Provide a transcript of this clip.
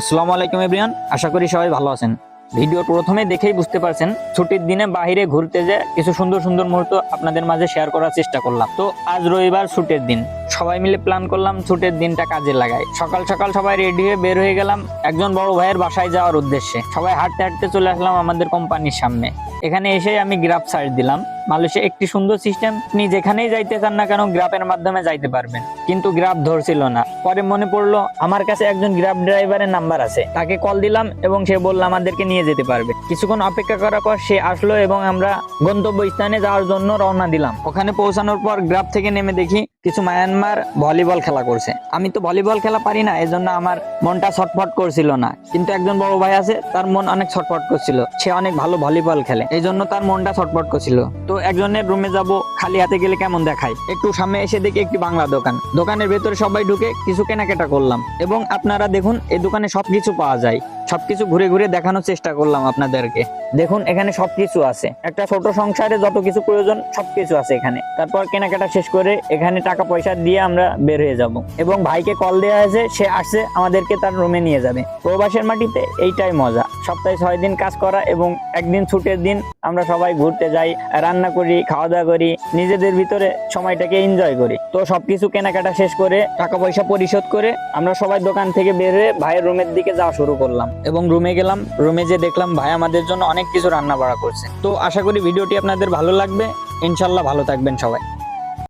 আসসালামু আলাইকুম এভরিয়ান আশা করি সবাই ভালো আছেন। ভিডিও প্রথমে দেখেই বুঝতে পারছেন, ছুটির দিনে বাইরে ঘুরতে যে কিছু সুন্দর সুন্দর মুহূর্ত আপনাদের মাঝে শেয়ার করার চেষ্টা করলাম। তো আজ রবিবার ছুটির দিন। সবাই মিলে প্ল্যান করলাম ছুটির দিনটা কাজে লাগাই। সকাল সকাল সবাই রেডি হয়ে বের হয়ে গেলাম একজন বড় ভাইয়ের বাসায় যাওয়ার উদ্দেশ্যে। সবাই হাঁটতে হাঁটতে চলে আসলাম আমাদের কোম্পানির সামনে। এখানে এসে আমি গ্রাফ সার্চ দিলাম। মালয়েশিয়া একটি সুন্দর সিস্টেম আপনি যেখানেই যাইতে চান না কেন গ্রাফের মাধ্যমে যাইতে পারবেন। কিন্তু গ্রাফ ধরছিল না। পরে মনে পড়ল, আমার কাছে একজন গ্রাফ ড্রাইভারের নাম্বার আছে। তাকে কল দিলাম এবং সে বলল, আমাদেরকে নিয়ে যেতে পারবে। কিছুক্ষণ অপেক্ষা করার পর সে আসলো এবং আমরা গন্তব্য স্থানে যাওয়ার জন্য রওনা দিলাম। ওখানে পৌঁছানোর পর গ্রাফ থেকে নেমে দেখি কিছু মায়ানমার ভলিবল খেলা করছে। আমি তো ভলিবল খেলা পারি না, এজন্য আমার মনটা ছটফট করছিল না। কিন্তু একজন বড় ভাই আছে, তার মন অনেক ছটফট করছিল। সে অনেক ভালো ভলিবল খেলে এই জন্য তার মনটা ছটফট করছিল। তো একজনের রুমে যাব, খালি হাতে গেলে কেমন দেখায়? একটু সামনে এসে দেখি একটি বাংলা দোকান। দোকানের ভেতরে সবাই ঢুকে কিছু কেনাকাটা করলাম। এবং আপনারা দেখুন, এই দোকানে সবকিছু পাওয়া যায়। সবকিছু ঘুরে ঘুরে দেখানোর চেষ্টা করলাম আপনাদেরকে। দেখুন, এখানে সবকিছু আছে। একটা ছোট সংসারে যত কিছু প্রয়োজন সবকিছু আছে এখানে। তারপর কেনাকাটা শেষ করে এখানে টাকা পয়সা দিয়ে আমরা বের হয়ে যাব। এবং ভাইকে কল দেওয়া হয়েছে, সে আসছে, আমাদেরকে তার রুমে নিয়ে যাবে। প্রবাসের মাটিতে এইটাই মজা। সপ্তাহে ছয় দিন কাজ করা এবং একদিন ছুটির দিন আমরা সবাই ঘুরতে যাই, রান্না করি খাওয়া দাওয়া করি, নিজেদের ভিতরে সময়টাকে এনজয় করি। তো সবকিছু কেনাকাটা শেষ করে টাকা পয়সা পরিশোধ করে আমরা সবাই দোকান থেকে বের হয়ে ভাইয়ের রুমের দিকে যাওয়া শুরু করলাম। এবং রুমে গেলাম, রুমে যে দেখলাম ভাই আমাদের জন্য অনেক কিছু রান্না বাড়া করছে। তো আশা করি ভিডিওটি আপনাদের ভালো লাগবে। ইনশাল্লাহ ভালো থাকবেন সবাই।